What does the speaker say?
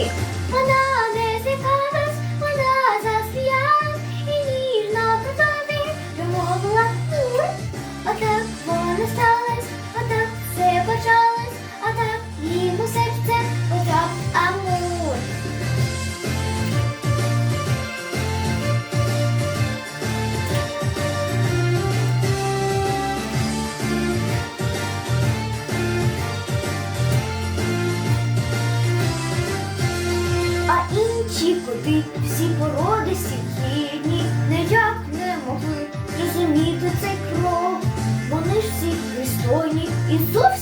Okay. ти всі породи східні ніяк не могли зрозуміти цей кров Вони ж всі пристойні і зовсім.